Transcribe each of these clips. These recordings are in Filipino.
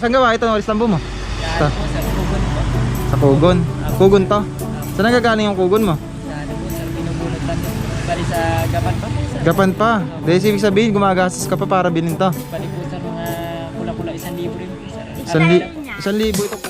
saan gawa ito? Walis tambo mo? Yan Ta. po sir, kugon po. Sa Kugon. Kugon to. Saan nagagaling yung Kugon mo? Sa ano po sir, binubulot lang. Bali sa gapan pa. Sir. Gapan pa. Dahil ibig sabihin, gumagastos ka pa para bilhin to. Bali po sir, mga kula-kula isang libo rin po sir. Isang, li isang libo ito po.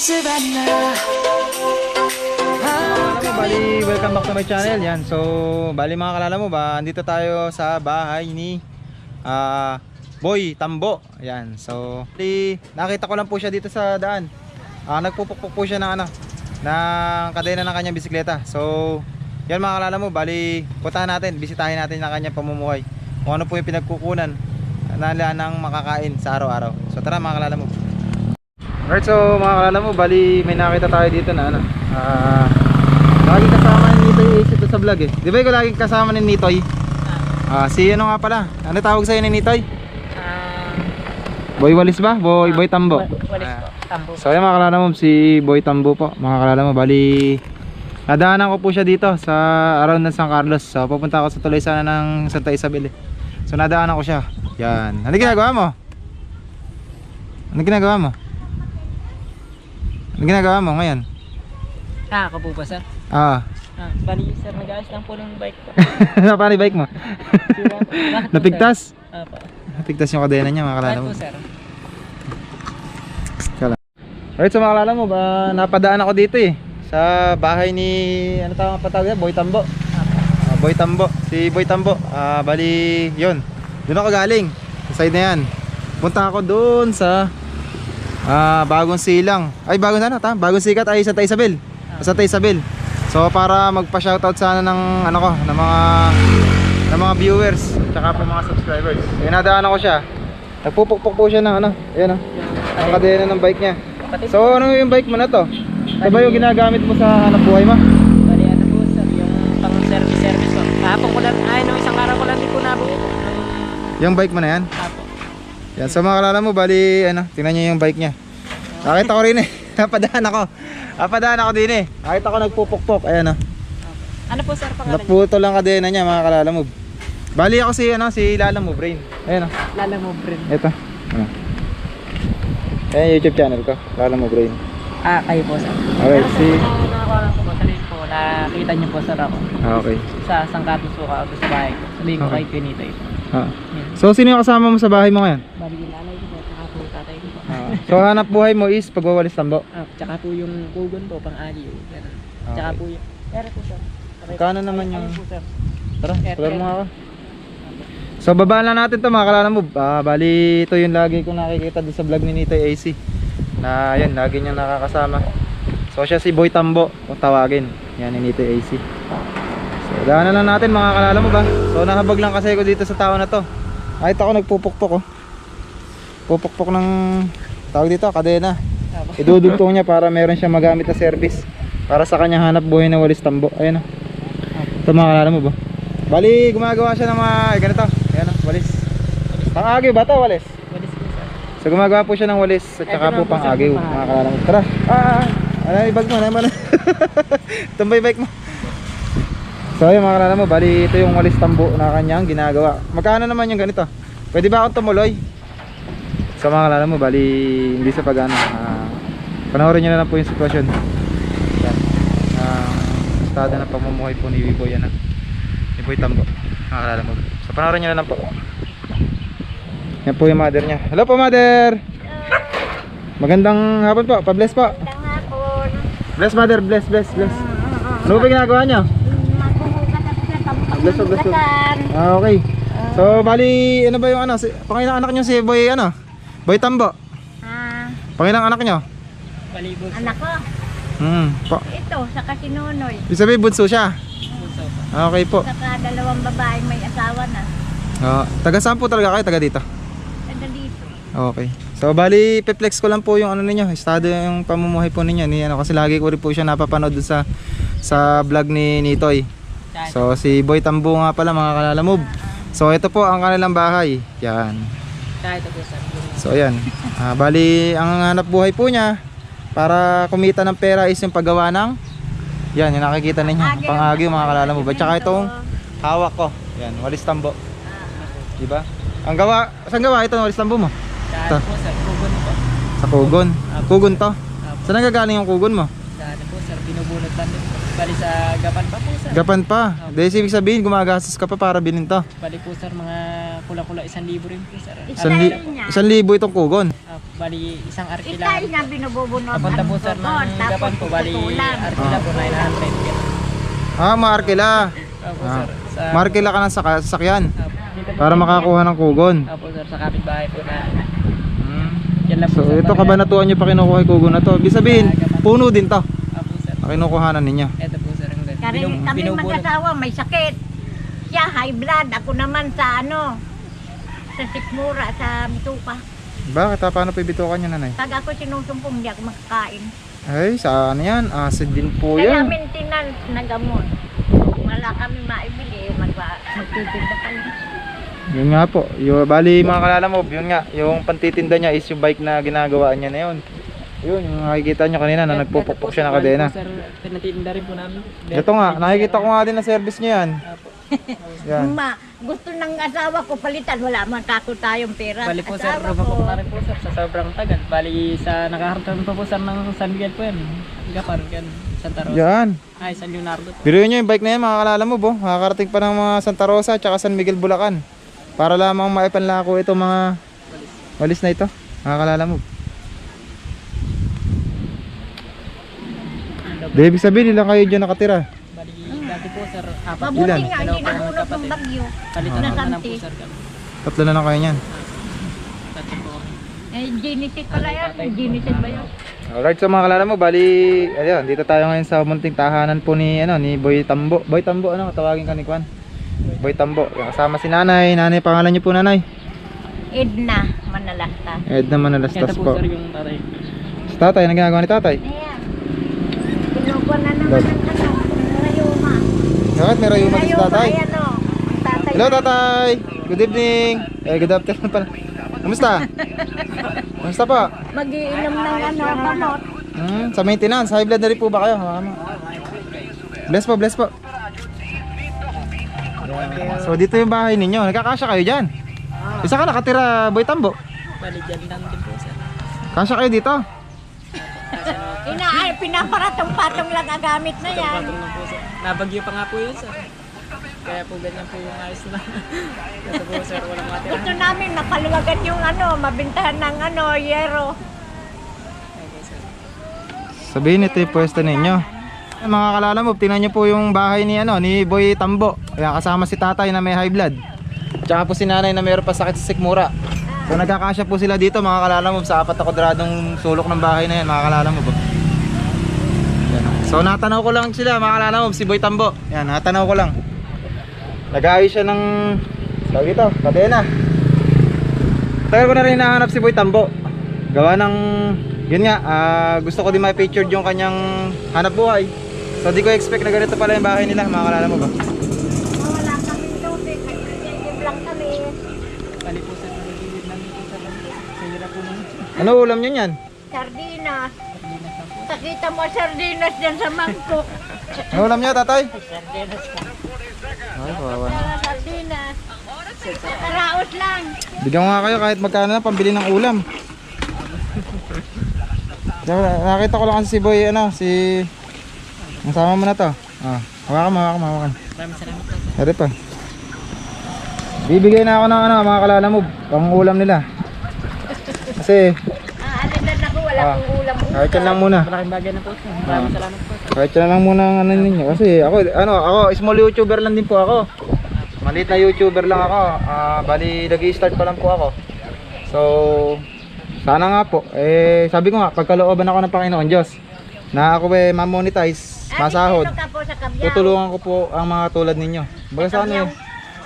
Savannah. Alam mo, bali, welcome back to my channel. Yan. So, bali mga kalala mo ba, andito tayo sa bahay ni ah, Boy Tambo. Yan. So, bali, nakita ko lang po siya dito sa daan. Ah, nagpupukpuk po siya ng ano, ng kadena ng kanyang bisikleta. So, yan mga kalala mo, bali, puntahan natin, bisitahin natin ang kanyang pamumuhay. Kung ano po yung pinagkukunan nala ng makakain sa araw-araw. So, tara mga kalala mo. Alright, so mga kalala mo, bali may nakita tayo dito na ano. Ah, laging kasama ni Nitoy Ace ito sa vlog eh. Di ba ikaw laging kasama ni Nitoy? Ah, si ano nga pala? Ano tawag sa'yo ni Nitoy? Ah, Boy Walis ba? Boy, Boy Tambo? wa- Walis po, tambo. So ayun mga kalala mo, si Boy Tambo po. Mga kalala mo, bali nadaanan ko po siya dito sa around ng San Carlos. So pupunta ako sa tuloy sana ng Santa Isabel eh. So nadaanan ko siya. Yan. Ano ginagawa mo? Ano ginagawa mo? Ano ginagawa mo ngayon? Ah, ako po ba sir? Ah, Ah, bali sir, nag-ayos lang po ng bike ko. paano yung bike mo? Sira po. Bakit po, Napigtas? sir? Ah, pa. Napigtas yung kadena niya mga kalala Bakit mo. po sir? Alright, so mga kalala mo, ba, napadaan ako dito eh. Sa bahay ni, ano tawag patawag yan? Boy Tambo. Ah, Boy Tambo. Si Boy Tambo. Ah, bali, yun. Doon ako galing. Sa side na yan. Punta ako doon sa ah, Bagong Silang. Ay, Bagong ano? Ta? Bagong Sikat ay Santa Isabel. Santa Isabel. So para magpa-shoutout sana ng ano ko, ng mga ng mga viewers, tsaka po mga subscribers. Ayun, nadaanan ko siya. Nagpupukpok po siya ng ano, ayan oh. Ang kadena ng bike niya. So ano yung bike mo na to? Ito ba yung ginagamit mo sa hanap buhay mo? Bali ano po sir, yung pang service service ko. Kahapon ko lang, ay nung isang araw ko lang din po nabuo. Yung bike mo na yan? hapon. Yan, so mga kalala mo, bali, ano, tingnan niyo yung bike niya. Nakita ko rin eh. Napadaan ako. Napadaan ako din eh. Nakita ko nagpupukpok. Ayan oh. Ano po sir, pangalan niyo? Naputo lang kadena niya mga kalala mo. Bali ako si, ano, si Lala mo, Brain. Ayan oh. Lala mo, Brin. Ito. Ano. Ayan yung YouTube channel ko. Lala mo, Brain. Ah, kayo po sir. Okay, si- nakita niyo po sir ako. Ah, okay. Sa Sangkatos po ako sa bahay ko. Sabihin ko kay Pinito ito. Ah. So, sino yung kasama mo sa bahay mo ngayon? Bali yung nanay ko tsaka po tatay ko po. Ah. So, hanap buhay mo is pagwawalis tambo. Ah, tsaka po yung kugon po, pang aliw. Ganun. Tsaka Okay. po yung... Pero po sir. Okay. Magkano naman yung- po sir. Tara, Eh, tulad mo eh. ako. So, babaan lang natin to mga kalala mo. Ah, bali, ito yung lagi kong nakikita doon sa vlog ni Nitoy AC. Na, yan, lagi niyang nakakasama. So, siya si Boy Tambo, kung tawagin. Yan, ni Nitoy AC. So, daanan lang natin mga kalala mo ba? So, nahabag lang kasi ako dito sa tao na to. Kahit ako nagpupukpok, oh. Pupukpok ng, tawag dito, kadena. Idudugtong niya para meron siya magamit na service. Para sa kanyang hanap buhay na walis tambo. Ayan, oh. Ito mga kalala mo ba? Bali, gumagawa siya ng mga, ganito. Ayan, oh, walis. Pang-agyo ba to, walis? Walis po sir. So gumagawa po siya ng walis at saka na po po, sir, pang-agyo, pang-agyo. mga kalala mo. Tara, ah, ah, ah. Ano yung bag mo? Ano yung Tumbay bike mo. So ayun mga kalala mo, bali ito yung walis tambo na kanyang ginagawa. Magkano naman yung ganito? Pwede ba akong tumuloy? So mga kalala mo, bali hindi sa pag-ano. ah, panoorin nyo na lang po yung sitwasyon. estado ng pamumuhay po ni Boy ano. Ni Boy Tambo. Nakakalala mo. So panoorin nyo na lang po. Yan po yung mother niya. Hello po mother! Magandang hapon po. Pa-bless po. Tangapon. Bless mother. Bless, bless, bless. Ano ba ginagawa niyo? Bless po. Ah, okay. So, bali, ano ba yung ano? Si, pangilang anak niyo si Boy, ano? Boy Tambo. Ah, Pangilang anak niyo? Balibos. anak ko. Hmm. Po. Ito, sa Kasinunoy. Ibig sabihin, bunso siya. Puso. Ah, Okay po. Saka dalawang babae may asawa na. Ah, taga saan po talaga kayo? Taga dito? Sada dito. Okay. So, bali, pe-flex ko lang po yung ano ninyo, estado yung pamumuhay po ninyo. Ni, ano, kasi lagi ko rin po siya napapanood sa, sa vlog ni Nitoy. So, si Boy Tambo nga pala, mga kalalamove. So, ito po ang kanilang bahay. Yan. Ito So ayan, Ah, bali ang hanap buhay po niya para kumita ng pera is yung paggawa ng yan, yung nakikita ninyo, Pangagi pangagi ng mga kalala mo ba? Tsaka semento. itong hawak ko, yan, walis tambo. Diba? Ang gawa, saan gawa ito ng walis tambo mo? Sa po sir, kugon po. Sa kugon. Kugon to. Saan nagagaling yung kugon mo? Sa ano po sir, binubunot lang din. Bali sa gapan pa po sir. Gapan pa. Dahil ibig sabihin, gumagastos ka pa para bilhin to. Bali po sir, mga kula-kula isang libo rin po sir. Isang, li- isang libo itong kugon. Ah, bali isang arkila. niya binububunot. Papunta po sir ng tapos gapan po. Bali arkila po 900. Ah, maarkila. Opo Ah. sir. Sa, Maarkila ka ng sasakyan para makakuha ng kugon. Opo sir, sa kapitbahay po na. Hmm. Yan lang po So sir. ito kabanatuan nyo pa kinukuha yung kugon na to. Ibig sabihin, puno din to. Kinukuhanan ninyo. Ito po sir. Ang Kari, binub- kami binubunot. mag-asawa may sakit. Siya high blood. Ako naman sa ano, sa sikmura, sa bituka. Bakit ha? Paano pibitukan nyo nanay? Pag ako sinusumpong, hindi ako makakain. Ay, sa ano yan? Acid din po Kaya yan. maintenance na gamot. Wala kami maibili, mag magtitinda kami. Yun nga po. Yung, bali mga kalala mo, yun nga. Yung pantitinda niya is yung bike na ginagawa niya na yun. Yun, yung nakikita nyo kanina na nagpupukpok siya ng kadena. Sir, tinatinda rin po namin. Ito nga, nakikita ko nga din na service niya yan. Yan. Ma, gusto ng asawa ko palitan, wala man kako tayong pera. Bali po sir, Asawa rupa ko, po na rin po sir sa sobrang tagal. Bali sa nakaharap po po sir ng San Miguel po yan. Gapan, yan. Santa Rosa. Yan. Ay, San Leonardo po. Biruin nyo yung bike na yan, mga kalala mo, bo. Makakarating pa ng mga Santa Rosa at San Miguel, Bulacan. Para lamang maipanlako ito mga walis na ito. Mga kalala mo. Di, ibig sabihin nila kayo dyan nakatira. Bali dati po sir, apat. Mabuti Ilan? nga, Dalawa hindi po kami nabunot ng kapatid. bagyo. Palitan Na na lang po sir kami. Tatlo na lang kayo niyan. Tatlo po kami. Eh, Genesis pala yan. Genesis ba yun? Alright, so mga kalala mo, bali, ayun, dito tayo ngayon sa munting tahanan po ni, ano, ni Boy Tambo. Boy Tambo, ano, tawagin ka ni Kwan? Boy Tambo. Yung kasama si nanay. Nanay, pangalan niyo po nanay? Edna Manalasta. Edna Manalastas Ito po po. sir yung tatay. Si tatay, ano ginagawa ni tatay? Ayan. Ano, rayuma. Bakit may rayuma si tatay? Ayan o. Ang tatay. Hello tatay! Good evening! Eh, good afternoon pala. Kamusta? Kamusta po? Magiinom ng ano, kamot. Hmm, sa maintenance, high blood na rin po ba kayo? Mama? Bless po, bless po. So dito yung bahay ninyo, nagkakasya kayo dyan. Isa ka nakatira, Boy Tambo. Bali dyan lang din po sir. Kasya kayo dito. Ina, ay, pinaparatong-patong lang ang gamit na yan. Patong. Nabagyo pa nga po yun sir. Kaya po ganyan po yung ayos na. Kasi po sir, walang matira. Gusto namin mapaluwagan yung ano, mabintahan ng ano, yero. Sabihin ito yung pwesto ninyo. Eh, Mga kalala mo, tingnan nyo po yung bahay ni ano ni Boy Tambo. Kaya kasama si tatay na may high blood. Tsaka po si nanay na mayroon pa sakit sa sikmura. So nagkakasya po sila dito mga kalala mo sa apat na kwadradong sulok ng bahay na yan mga kalala mo. po. Yan. So natanaw ko lang sila mga kalala mo si Boy Tambo. Yan, natanaw ko lang. Nag-aayos siya ng tawag dito, kadena. Tagal ko na rin hinahanap si Boy Tambo. Gawa ng yun nga, ah, gusto ko din ma-featured yung kanyang hanap buhay. So di ko expect na ganito pala yung bahay nila, mga kalala mo ba? Wala kaming tubig, nagtitip lang kami. Ano ulam nyo yan? Sardinas. Nakita mo sardinas dyan sa mangkok. Ano ulam nyo, tatay? Sardinas ka. Ay, kawawa. Sa sardinas. Karaos lang. Bigyan ko nga kayo kahit magkano na pambili ng ulam. Nakita ko lang kasi si Boy, ano, si... Nasama mo na to. Ah, hawakan mo, hawakan mo, hawakan. Maraming salamat pa. Bibigay na ako ng ano, mga kalala mo, pang ulam nila. Kasi, Ah, alin na ako, wala Ah. ulam. Kahit yan lang muna. Malaking bagay na po sir. Maraming salamat po sir. Kahit yan lang muna ang ano ninyo. Kasi ako, ano, ako, small YouTuber lang din po ako. Maliit na YouTuber lang ako. Ah, bali, nag-i-start pa lang po ako. So, sana nga po. Eh, sabi ko nga, pagkalooban ako ng Panginoon Diyos, na ako eh, ma-monetize, masahod. Dito ka po sa kabyaw. Tutulungan ko po ang mga tulad ninyo. Baga sa ano, eh,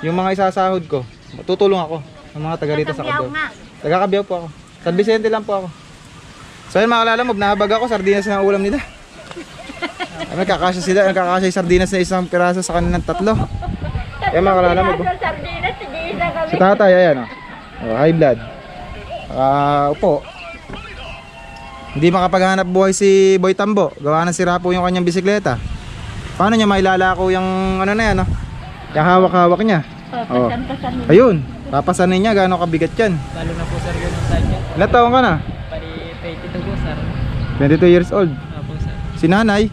yung mga isasahod ko, tutulong ako. Ang mga taga rito sa kabyaw. Taga Kabyaw po ako. San Vicente lang po ako. So yun mga kalala mo, nahabag ako, sardinas na ulam nila. Ay, Nagkakasya sila, nagkakasya yung sardinas na isang piraso sa kanilang tatlo. Eh mga kalala mo, Sa sardinas, sige na kami. si tatay, ayan o. Oh. high blood. Ah, upo. Hindi makapaghanap buhay si Boy Tambo. Gawa ng sira po yung kanyang bisikleta. Paano niya mailalako yung ano na yan, no? Yung hawak-hawak niya. Oh. Ayun, papasanin niya gaano kabigat yan. Lalo na po sir ang side niya. Ilan taon ka na? Pari 22 po sir. 22 years old. Opo sir. Si nanay,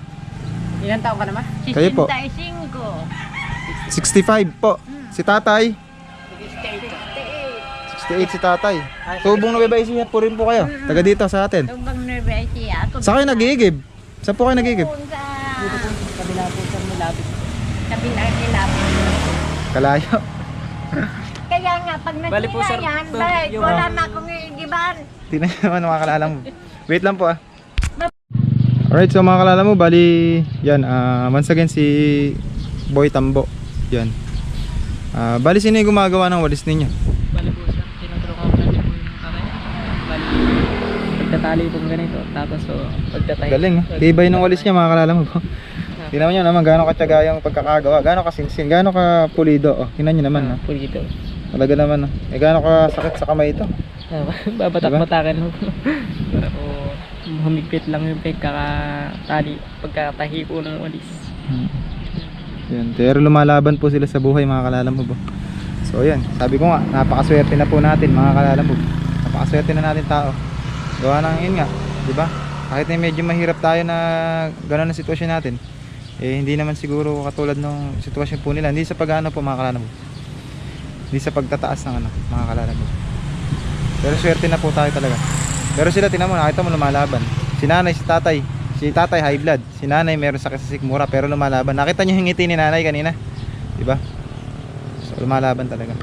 Ilan taon ka naman? Kayo po. 65. 65 po. Si tatay, 68 si tatay. Tubong na babae siya po rin po kayo. Taga dito sa atin. Tumbang ay siya. Ako Sa kayo nagigib? Saan po kayo nagigib? doon sa Kabila po sir malapit. kabila nila. Kalayo. Kaya nga, pag Bali po, sir, nagkina yan, to- bay, yung- wala na akong iigiban. Tingnan nyo naman mga kalala mo. Wait lang po ah. Alright, so mga kalala mo, bali, yan, ah, once again si Boy Tambo. Yan. Ah, bali, sino yung gumagawa ng walis ninyo? Bali po sir. Tinutulungan ko lang din po yung tatay. Bali pagtatali pong ganito. Tapos so pagtatay. Galing, ah. Tibay ng walis niya mga kalala mo. Tingnan nyo naman gaano katyaga yung pagkakagawa, gaano kasinsin, gaano ka pulido. Oh, tingnan nyo naman. Oh. pulito. Talaga naman. Oh. Eh, gaano ka sakit sa kamay ito. Babatak-batakan mo. Humigpit lang yung pagkakatali. Pagkatahi po ng walis. Hmm. Pero lumalaban po sila sa buhay mga kalalamog. oh. So yan, sabi ko nga, napakaswerte na po natin mga kalalamog. Napakaswerte na natin tao. Gawa ng yun nga, di ba? Kahit na medyo mahirap tayo na gano'n ang sitwasyon natin, eh hindi naman siguro katulad ng sitwasyon po nila. Hindi sa pag-ano po mga kalalamog. Hindi sa pagtataas ng ano, mga kalalamog. Pero swerte na po tayo talaga. Pero sila tinan mo, nakita mo lumalaban. Si nanay, si tatay, Si tatay high blood, si nanay meron sakit sa sikmura pero lumalaban. Nakita niyo yung ngiti ni nanay kanina? 'Di ba? So, lumalaban talaga.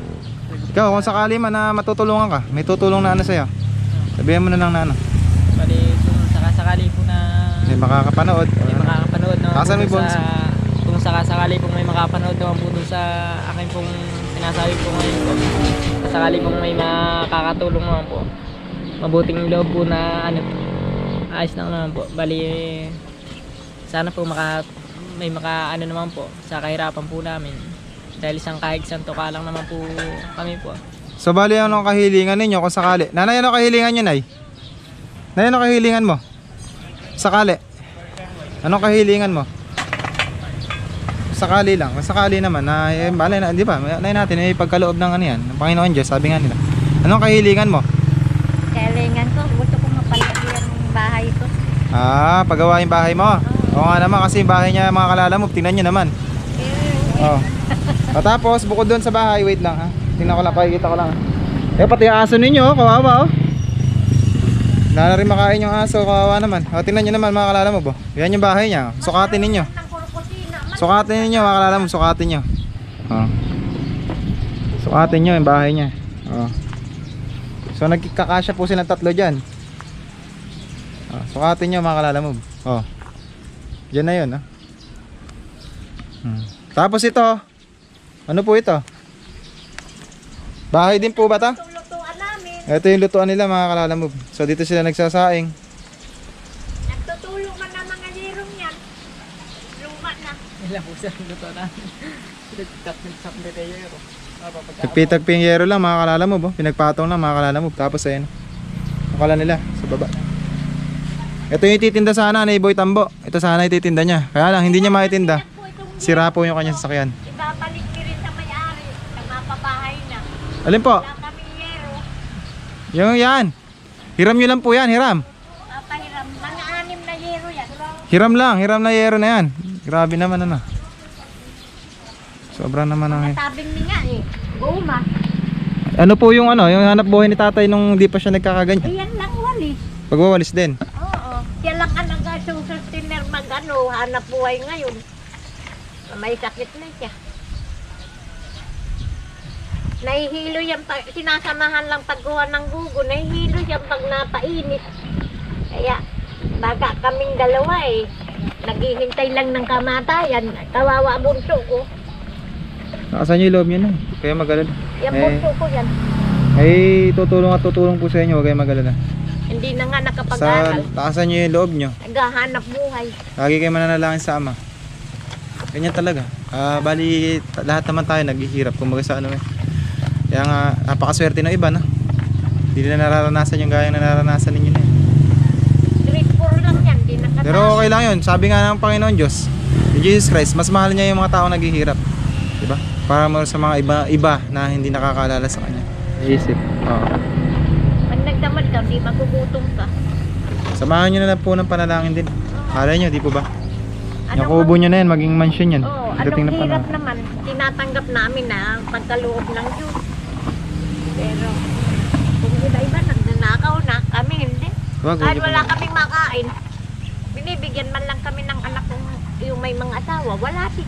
Ikaw kung sakali man na matutulungan ka, may tutulong na ano sa'yo. Sabihin mo na lang na ano. Bali kung sakasakali po na May makakapanood. may makakapanood naman Asan po may bonus? sa kung sakasakali pong may makapanood naman po sa akin pong sinasabi po ngayon po sakali pong may makakatulong naman po mabuting loob po na ano ayos lang naman po bali sana po maka may maka ano naman po sa kahirapan po namin dahil isang kahig santo ka lang naman po kami po So bali ano ang kahilingan ninyo kung sakali? Nanay ano kahilingan niyo, Nay? Nay ano kahilingan mo? Sakali. Anong kahilingan mo? Sakali lang. Sakali naman na eh, bali na, di ba? Nay natin may pagkaloob ng ano yan, ng Panginoon Diyos, sabi nga nila. Anong kahilingan mo? Kalingan ko, gusto ko mapalaki ang bahay ko. Ah, pagawa yung bahay mo. Oo nga naman kasi yung bahay niya mga kalala mo, tingnan niyo naman. Oh. Tapos bukod doon sa bahay, wait lang ha. Tingnan ko lang, pakikita ko lang. Eh pati yung aso ninyo, oh, kawawa oh. Wala rin makain yung aso, kawawa naman. O, tingnan nyo naman mga kalala mo bo. Yan yung bahay niya. oh. Sukatin ninyo. Sukatin ninyo mga kalala mo, sukatin nyo. Oh. Sukatin nyo yung bahay niya. Oh. So nagkakasya po silang tatlo dyan. Oh, sukatin nyo mga kalala mo. Oh. Diyan na yun. Oh. Hmm. Tapos ito. Ano po ito? Bahay din po ba ta? Tulutuan namin. Ito yung lutuan nila mga kalala mo. So dito sila nagsasaing. Nagtutulong man ng mga lirong yan. Luma na. ilang po sa luto namin nagtap na tayo Tagpitagping yero lang mga kalala mo. Bo. Pinagpatong lang mga kalala mo. Tapos ayun. Akala nila sa baba. Ito yung ititinda sana ni Boy Tambo. Ito sana ititinda niya. Kaya lang hindi niya maitinda. Sira po yung kanyang sasakyan. ibabalik ni rin sa may-ari. Sa mapabahay na. Alin po? Wala kami yero. Yung yan. Hiram nyo lang po yan. Hiram. Papahiram. Mga anim na yero yan. Hiram lang. Hiram na yero na yan. Grabe naman ano. Sobra naman ang... Matabing niya eh. Guma. Ano po yung ano, yung hanap buhay ni tatay nung di pa siya nagkakaganyan? Iyan lang walis. Pagwawalis din. Siya lang ang nag-sustainer mag ano, hanap buhay ngayon. May sakit na siya. Nahihilo yan pag sinasamahan lang pagkuha ng gugo, nahihilo yan pag napainit. Kaya baga kaming dalawa eh. Naghihintay lang ng kamatayan. Kawawa bunso ko. Nakasan yung loob niya na. Kaya magalala. Yan Eh. bunso ko yan. Ay, tutulong at tutulong po sa inyo. Huwag kayong magalala. Hindi na nga Sa nakapag-aral. taasan niyo yung loob niyo. Naghahanap buhay. Lagi kayo mananalangin sa ama. Ganyan talaga. Ah, bali lahat naman tayo naghihirap kumbaga sa ano eh. Kaya nga napakaswerte ng iba na. Hindi na nararanasan yung gaya na nararanasan ninyo na. eh. Grade 4 lang yan. Di nakatapos. Pero okay lang yun. Sabi nga ng Panginoon Diyos, yung Jesus Christ, mas mahal niya yung mga tao naghihirap. 'Di ba? Para mo sa mga iba iba na hindi nakakaalala sa kanya. Isip. Oo. Pag ka, di magugutom ka. Samahan niyo na lang po ng panalangin din. Kala niyo, di po ba? Ano niyo na yan, maging mansion yan. Oo, Dating anong hirap naman, tinatanggap namin na ang pagkaloob ng Diyos. Pero, kung iba-iba, nagnanakaw na, kami hindi. Wag, Kahit wala kaming makain, binibigyan man lang kami ng anak kong yung may mga asawa, wala din.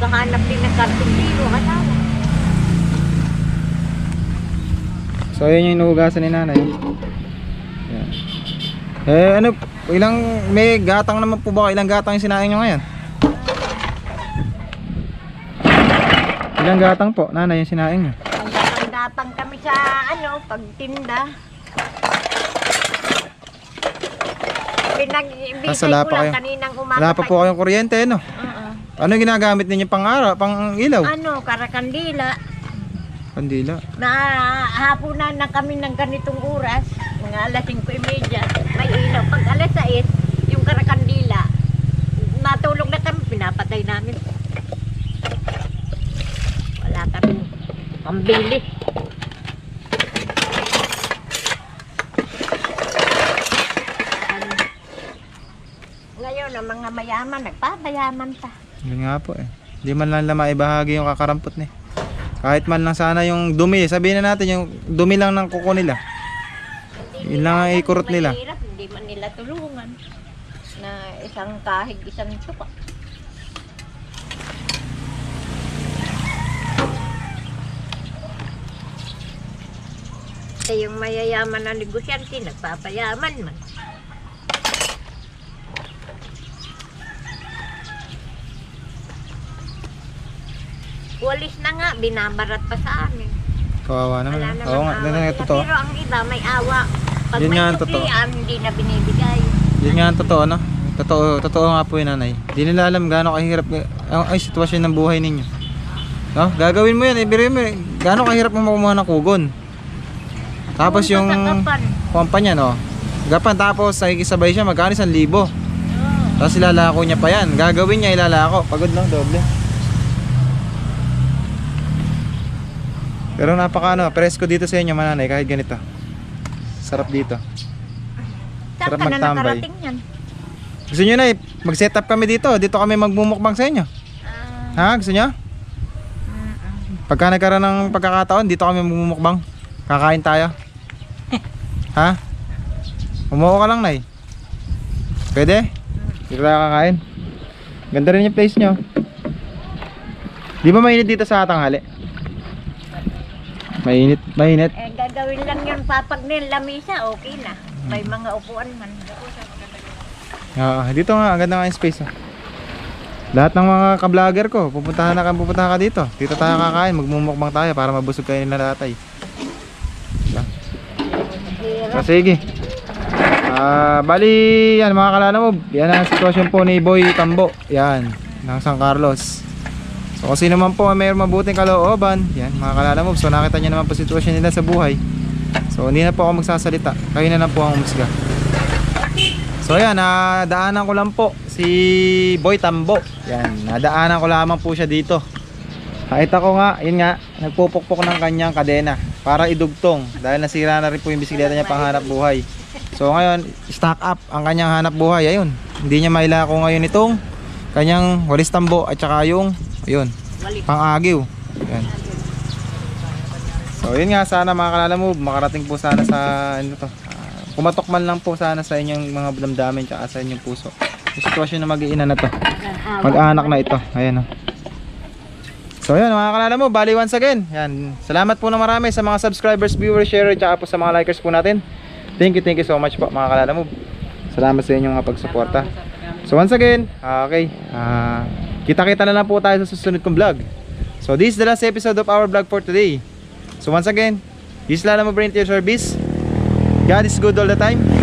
Kahanap din ng kartundiro, asawa. So yun yung inuugasan ni nanay. Eh ano, ilang may gatang naman po ba? Ilang gatang yung sinaing nyo ngayon? Ilang gatang po, nanay yung sinaing nyo? Ang datang kami sa, ano, pagtinda. Pinagbigay wala ko lang kayo. kaninang umaga. Wala pa po kayong kuryente, no? Oo. Ano yung ginagamit ninyo pang araw, pang ilaw? Ano, karakandila. Kandila. Na hapunan na kami ng ganitong oras, mga alas 5.30, may ilaw. Pag alas 6, yung karakandila, matulog na kami, pinapatay namin. Wala kami pambili. Ano, Ngayon, ang mga mayaman, nagpapayaman pa. Yun nga po eh. Hindi man lang lang maibahagi yung kakarampot ni. Kahit man lang sana yung dumi, sabihin na natin yung dumi lang ng kuko nila. Yun lang ang ikurot nila. mahirap, Hindi man nila tulungan. Na isang kahig, isang tuka. Eh, yung mayayaman na negosyante, nagpapayaman man. Walis na nga, binabarat pa sa amin. Kawawa naman. Wala namang Oo nga, awa ganun nga sila. totoo. Pero ang iba may awa. Pag Yun may nga ang totoo. suklian, hindi na binibigay. Yun nga ang totoo, no? Totoo, totoo nga po yun, nanay. Di nila alam gaano kahirap ang ay sitwasyon ng buhay ninyo. No? Gagawin mo yan, ibigay mo. eh. Gaano kahirap mo makumuha ng kugon. Tapos Kung yung sasakapan, kumpa niya, no? Gapan tapos nakikisabay siya, magkano isang libo. oo. Tapos ilalako niya pa yan. Gagawin niya, ilalako. Pagod no, doble. Pero napaka ano, presko dito sa inyo mananay kahit ganito. Sarap dito. Saan Sarap ka na magtambay. nakarating yan? Gusto niyo na mag-set up kami dito. Dito kami magmumukbang sa inyo. Ah, Ha? Gusto niyo? Pagka nagkaroon ng pagkakataon, dito kami magmumukbang. Kakain tayo. ha? Umuo ka lang, Nay. Pwede? Dito tayo kakain. Ganda rin yung place nyo. Di ba mainit dito sa tanghali? Mainit, mainit. eh, gagawin lang yun papag nila lamisa, okay na. May mga upuan man. Oo, dito nga, ang ganda nga yung space. Oh. Lahat ng mga ka-vlogger ko, pupuntahan na ka, pupuntahan ka dito. Dito tayo kakain, magmumukbang tayo para mabusog kayo nila tatay. Diba? Hirap. So, sige. Ah, bali, yan mga kalala mo, yan ang sitwasyon po ni Boy Tambo. Yan, ng San Carlos. So kung sino man po may mabuting kalooban, yan mga kalala mo, so nakita niyo naman po sitwasyon nila sa buhay. So hindi na po ako magsasalita, kayo na lang po ang umusga. So yan, nadaanan ko lang po si Boy Tambo. Yan, nadaanan ko lamang po siya dito. Nakita ko nga, yun nga, nagpupukpok ng kanyang kadena para idugtong dahil nasira na rin po yung bisikleta niya panghanap buhay. So ngayon, stock up ang kanyang hanap buhay. Ayun, hindi niya mailako ngayon itong kanyang walis tambo at saka yung ayun, pang-agiw. Yan. So yun nga sana mga kalala mo, makarating po sana sa ano to. ah, kumatok man lang po sana sa inyong mga damdamin tsaka sa inyong puso. Yung sitwasyon na mag-iina na to. Mag-anak na ito. Ayan oh. So yun mga kalala mo, bali once again. Yan. Salamat po na marami sa mga subscribers, viewers, share, tsaka po sa mga likers po natin. Thank you, thank you so much po mga kalala mo. Salamat sa inyong pagsuporta. So once again, ah, okay. ah, kita-kita na lang po tayo sa susunod kong vlog. So this is the last episode of our vlog for today. So once again, this is Lala Mo Brain to your service. God is good all the time.